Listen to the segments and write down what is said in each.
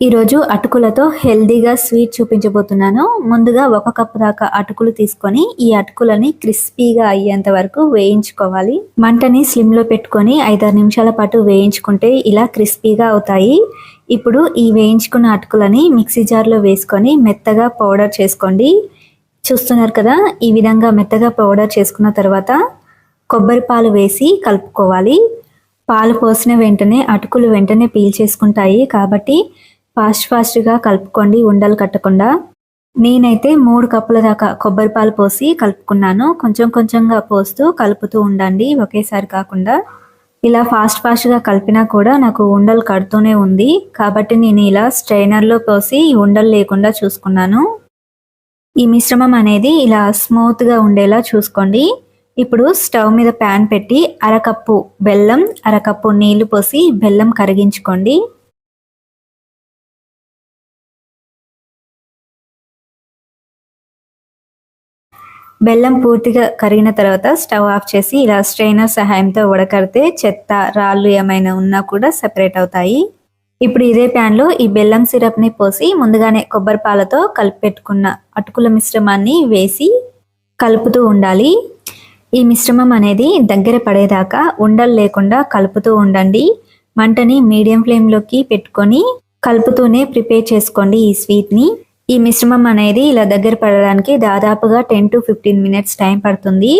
ఈరోజు అటుకులతో హెల్దీగా స్వీట్ చూపించబోతున్నాను. ముందుగా ఒక కప్పు దాకా అటుకులు తీసుకొని ఈ అటుకులని క్రిస్పీగా అయ్యేంత వరకు వేయించుకోవాలి. మంటని స్లిమ్లో పెట్టుకొని ఐదారు నిమిషాల పాటు వేయించుకుంటే ఇలా క్రిస్పీగా అవుతాయి. ఇప్పుడు ఈ వేయించుకున్న అటుకులని మిక్సీ జార్లో వేసుకొని మెత్తగా పౌడర్ చేసుకోండి. చూస్తున్నారు కదా ఈ విధంగా మెత్తగా పౌడర్ చేసుకున్న తర్వాత కొబ్బరి పాలు వేసి కలుపుకోవాలి. పాలు పోసిన వెంటనే అటుకులు వెంటనే పీల్చేసుకుంటాయి కాబట్టి ఫాస్ట్ ఫాస్ట్గా కలుపుకోండి ఉండలు కట్టకుండా. నేనైతే మూడు కప్పుల దాకా కొబ్బరి పాలు పోసి కలుపుకున్నాను. కొంచెం కొంచెంగా పోస్తూ కలుపుతూ ఉండండి ఒకేసారి కాకుండా. ఇలా ఫాస్ట్ ఫాస్ట్గా కలిపినా కూడా నాకు ఉండలు కడుతూనే ఉంది. కాబట్టి నేను ఇలా స్ట్రైనర్లో పోసి ఉండలు లేకుండా చూసుకున్నాను. ఈ మిశ్రమం అనేది ఇలా స్మూత్గా ఉండేలా చూసుకోండి. ఇప్పుడు స్టవ్ మీద ప్యాన్ పెట్టి అరకప్పు బెల్లం అరకప్పు నీళ్ళు పోసి బెల్లం కరిగించుకోండి. బెల్లం పూర్తిగా కరిగిన తర్వాత స్టవ్ ఆఫ్ చేసి ఇలా స్ట్రైనర్ సహాయంతో ఉడకడితే చెత్త రాళ్ళు ఏమైనా ఉన్నా కూడా సెపరేట్ అవుతాయి. ఇప్పుడు ఇదే ప్యాన్లో ఈ బెల్లం సిరప్ని పోసి ముందుగానే కొబ్బరి పాలతో కలిపి పెట్టుకున్న అటుకుల మిశ్రమాన్ని వేసి కలుపుతూ ఉండాలి. ఈ మిశ్రమం అనేది దగ్గర పడేదాకా ఉండలు లేకుండా కలుపుతూ ఉండండి. మంటని మీడియం ఫ్లేమ్లోకి పెట్టుకొని కలుపుతూనే ప్రిపేర్ చేసుకోండి ఈ స్వీట్ని. ఈ మిశ్రమం అనేది ఇలా దగ్గర పడడానికి దాదాపుగా ten to fifteen minutes time పడుతుంది.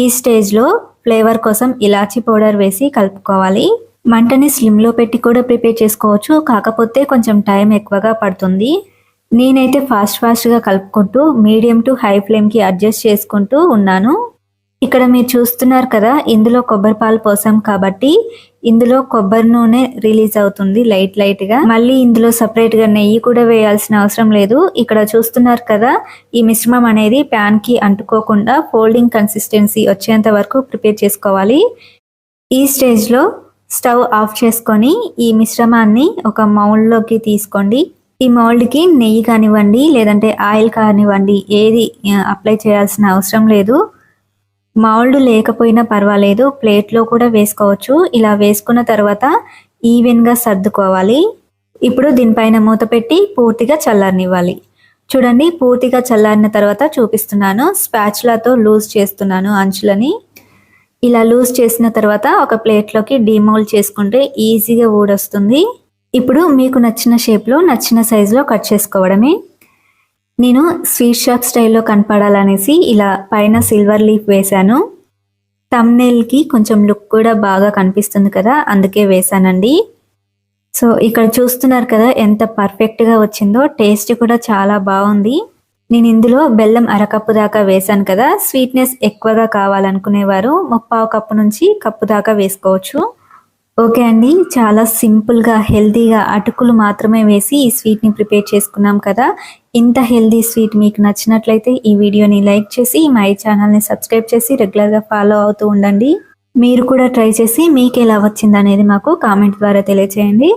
ఈ స్టేజ్లో ఫ్లేవర్ కోసం ఇలాచీ పౌడర్ వేసి కలుపుకోవాలి. మంటని స్లిమ్లో పెట్టి కూడా ప్రిపేర్ చేసుకోవచ్చు. కాకపోతే కొంచెం టైం ఎక్కువగా పడుతుంది. నేనైతే ఫాస్ట్ ఫాస్ట్గా కలుపుకుంటూ మీడియం టు హై ఫ్లేమ్కి అడ్జస్ట్ చేసుకుంటూ ఉన్నాను. ఇక్కడ మీరు చూస్తున్నారు కదా ఇందులో కొబ్బరి పాలు పోసాం కాబట్టి ఇందులో కొబ్బరి నూనె రిలీజ్ అవుతుంది లైట్ లైట్గా. మళ్ళీ ఇందులో సపరేట్గా నెయ్యి కూడా వేయాల్సిన అవసరం లేదు. ఇక్కడ చూస్తున్నారు కదా ఈ మిశ్రమం అనేది ప్యాన్కి అంటుకోకుండా ఫోల్డింగ్ కన్సిస్టెన్సీ వచ్చేంత వరకు ప్రిపేర్ చేసుకోవాలి. ఈ స్టేజ్లో స్టవ్ ఆఫ్ చేసుకొని ఈ మిశ్రమాన్ని ఒక మౌల్డ్లోకి తీసుకోండి. ఈ మౌల్డ్కి నెయ్యి కానివ్వండి లేదంటే ఆయిల్ కానివ్వండి ఏది అప్లై చేయాల్సిన అవసరం లేదు. మౌల్డ్ లేకపోయినా పర్వాలేదు ప్లేట్లో కూడా వేసుకోవచ్చు. ఇలా వేసుకున్న తర్వాత ఈవెన్గా సర్దుకోవాలి. ఇప్పుడు దీనిపైన మూత పెట్టి పూర్తిగా చల్లారనివ్వాలి. చూడండి పూర్తిగా చల్లారిన తర్వాత చూపిస్తున్నాను. స్పాచ్లతో లూజ్ చేస్తున్నాను అంచులని. ఇలా లూజ్ చేసిన తర్వాత ఒక ప్లేట్లోకి డిమోల్డ్ చేసుకుంటే ఈజీగా ఊడొస్తుంది. ఇప్పుడు మీకు నచ్చిన షేప్లో నచ్చిన సైజులో కట్ చేసుకోవడమే. నేను స్వీట్ షాప్ స్టైల్లో కనపడాలనేసి ఇలా పైన సిల్వర్ లీఫ్ వేశాను. కి కొంచెం లుక్ కూడా బాగా కనిపిస్తుంది కదా అందుకే వేశానండి. సో ఇక్కడ చూస్తున్నారు కదా ఎంత పర్ఫెక్ట్గా వచ్చిందో టేస్ట్ కూడా చాలా బాగుంది. నేను ఇందులో బెల్లం అరకప్పు దాకా వేశాను కదా స్వీట్నెస్ ఎక్కువగా కావాలనుకునేవారు ముప్పావు కప్పు నుంచి కప్పు దాకా వేసుకోవచ్చు. ఓకే అండి. చాలా సింపుల్గా హెల్తీగా అటుకులు మాత్రమే వేసి ఈ స్వీట్ని ప్రిపేర్ చేసుకున్నాం కదా. ఇంత హెల్దీ స్వీట్ మీకు నచ్చినట్లయితే ఈ వీడియోని లైక్ చేసి మై ఛానల్ని సబ్స్క్రైబ్ చేసి రెగ్యులర్గా ఫాలో అవుతూ ఉండండి. మీరు కూడా ట్రై చేసి మీకు ఎలా వచ్చింది అనేది మాకు కామెంట్ ద్వారా తెలియచేయండి.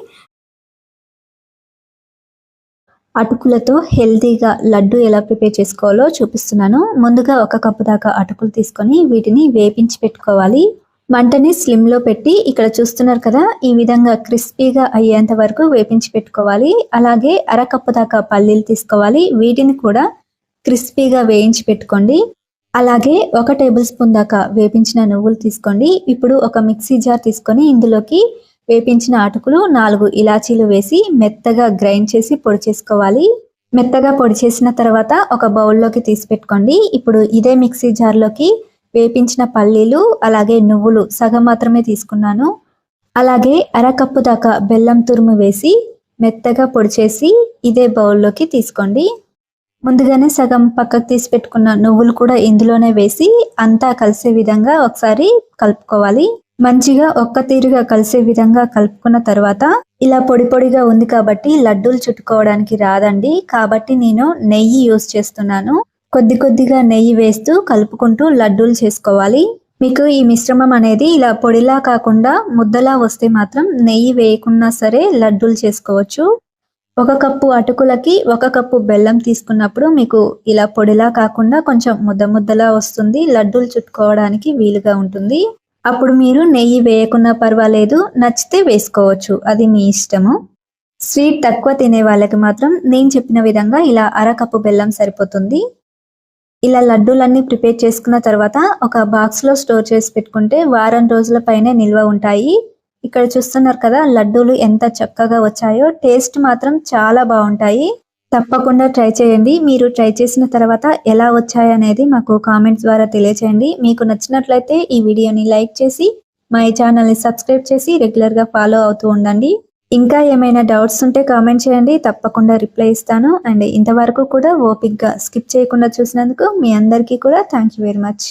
అటుకులతో హెల్తీగా లడ్డు ఎలా ప్రిపేర్ చేసుకోవాలో చూపిస్తున్నాను. ముందుగా ఒక కప్పు దాకా అటుకులు తీసుకొని వీటిని వేపించి పెట్టుకోవాలి. మంటని స్లిమ్లో పెట్టి ఇక్కడ చూస్తున్నారు కదా ఈ విధంగా క్రిస్పీగా అయ్యేంత వరకు వేపించి పెట్టుకోవాలి. అలాగే అరకప్పు దాకా పల్లీలు తీసుకోవాలి. వీటిని కూడా క్రిస్పీగా వేయించి పెట్టుకోండి. అలాగే ఒక టేబుల్ స్పూన్ దాకా వేపించిన నువ్వులు తీసుకోండి. ఇప్పుడు ఒక మిక్సీ జార్ తీసుకొని ఇందులోకి వేపించిన అటుకులు నాలుగు ఇలాచీలు వేసి మెత్తగా గ్రైండ్ చేసి పొడి చేసుకోవాలి. మెత్తగా పొడి చేసిన తర్వాత ఒక బౌల్లోకి తీసి పెట్టుకోండి. ఇప్పుడు ఇదే మిక్సీ జార్లోకి వేపించిన పల్లీలు అలాగే నువ్వులు సగం మాత్రమే తీసుకున్నాను. అలాగే అరకప్పు దాకా బెల్లం తురుము వేసి మెత్తగా పొడి చేసి ఇదే బౌల్లోకి తీసుకోండి. ముందుగానే సగం పక్కకు తీసి పెట్టుకున్న నువ్వులు కూడా ఇందులోనే వేసి అంతా కలిసే విధంగా ఒకసారి కలుపుకోవాలి. మంచిగా ఒక్క తీరుగా కలిసే విధంగా కలుపుకున్న తర్వాత ఇలా పొడి పొడిగా ఉంది కాబట్టి లడ్డూలు చుట్టుకోవడానికి రాదండి. కాబట్టి నేను నెయ్యి యూస్ చేస్తున్నాను. కొద్ది కొద్దిగా నెయ్యి వేస్తూ కలుపుకుంటూ లడ్డూలు చేసుకోవాలి. మీకు ఈ మిశ్రమం అనేది ఇలా పొడిలా కాకుండా ముద్దలా వస్తే మాత్రం నెయ్యి వేయకున్నా సరే లడ్డూలు చేసుకోవచ్చు. ఒక కప్పు అటుకులకి ఒక కప్పు బెల్లం తీసుకున్నప్పుడు మీకు ఇలా పొడిలా కాకుండా కొంచెం ముద్ద ముద్దలా వస్తుంది. లడ్డూలు చుట్టుకోవడానికి వీలుగా ఉంటుంది. అప్పుడు మీరు నెయ్యి వేయకున్నా పర్వాలేదు నచ్చితే వేసుకోవచ్చు. అది మీ ఇష్టము. స్వీట్ తక్కువ తినే వాళ్ళకి మాత్రం నేను చెప్పిన విధంగా ఇలా అరకప్పు బెల్లం సరిపోతుంది. ఇలా లడ్డూలన్నీ ప్రిపేర్ చేసుకున్న తర్వాత ఒక బాక్స్లో స్టోర్ చేసి పెట్టుకుంటే వారం రోజుల పైనే నిల్వ ఉంటాయి. ఇక్కడ చూస్తున్నారు కదా లడ్డూలు ఎంత చక్కగా వచ్చాయో టేస్ట్ మాత్రం చాలా బాగుంటాయి. తప్పకుండా ట్రై చేయండి. మీరు ట్రై చేసిన తర్వాత ఎలా వచ్చాయనేది మాకు కామెంట్స్ ద్వారా తెలియచేయండి. మీకు నచ్చినట్లయితే ఈ వీడియోని లైక్ చేసి మా ఛానల్ని సబ్స్క్రైబ్ చేసి రెగ్యులర్గా ఫాలో అవుతూ ఉండండి. ఇంకా ఏమైనా డౌట్స్ ఉంటే కామెంట్ చేయండి తప్పకుండా రిప్లై ఇస్తాను. అండ్ ఇంతవరకు కూడా ఓపిక్గా స్కిప్ చేయకుండా చూసినందుకు మీ అందరికీ కూడా థ్యాంక్ యూ వెరీ మచ్